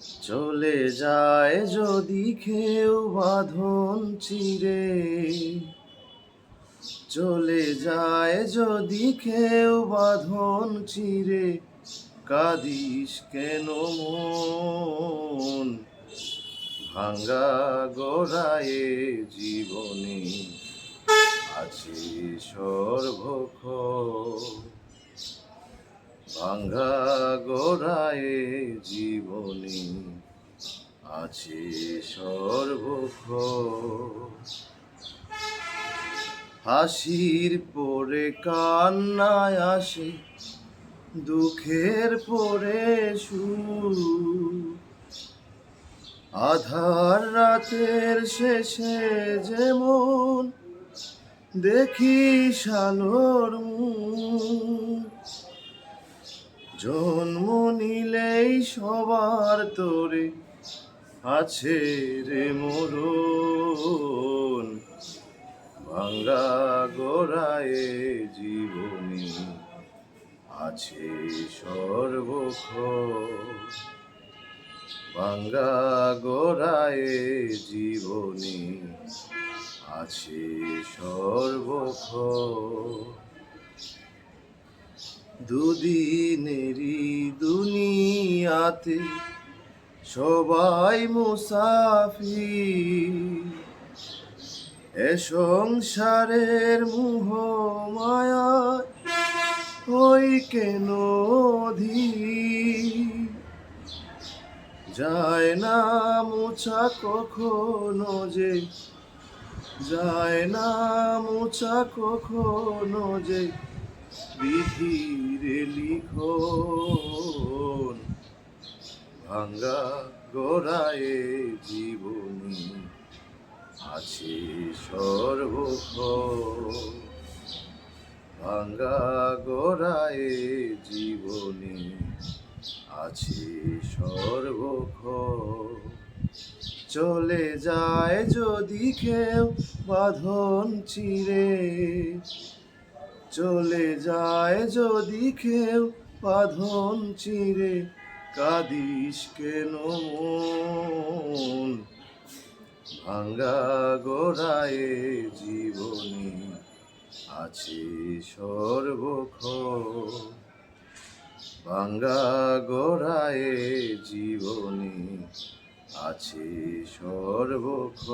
চলে যায় যদি খেউ বাঁধন চিরে। চলে যায় যদি খেউ বাঁধন চিরে। কাদিস কেন মন? ভাঙ্গা গড়ায়ে জীবনে আছে সর্বক্ষ ভাঙ্গা গড়ায়ে জীবনে আছে সর্বক্ষ হাসির পরে কান্নায় আসে, দুঃখের পরে সুর আধার রাতের শেষে যেমন দেখি সালোর মুখ জন্ম নিলেই সবার তোরে আছে রে মরণ। ভাঙ্গা গোড়ায় জীবনী আছে সর্বক্ষ ভাঙ্গা গোড়ায় জীবনী আছে সর্বক্ষ দুদিনেরই দুনিয়াতে সবাই মুসাফি এ সংসারের মুহ মায়া ওই কেন? যায় না মোছা কখনো যে, যায় না মোছা কখনো যে বিধির লিখন ভাঙ্গা গড়ায় জীবনী আছে সর্বক্ষ ভাঙ্গা গড়ায় জীবনী আছে সর্বক্ষ চলে যায় যদি কেউ বাঁধন চিরে চলে যায় যদি কেউ বাঁধন চিরে, কাদিস কেন ভাঙ্গা গোড়ায় জীবনী আছে সর্বক্ষ ভাঙ্গা গোড়ায় জীবনী আছে সর্বক্ষ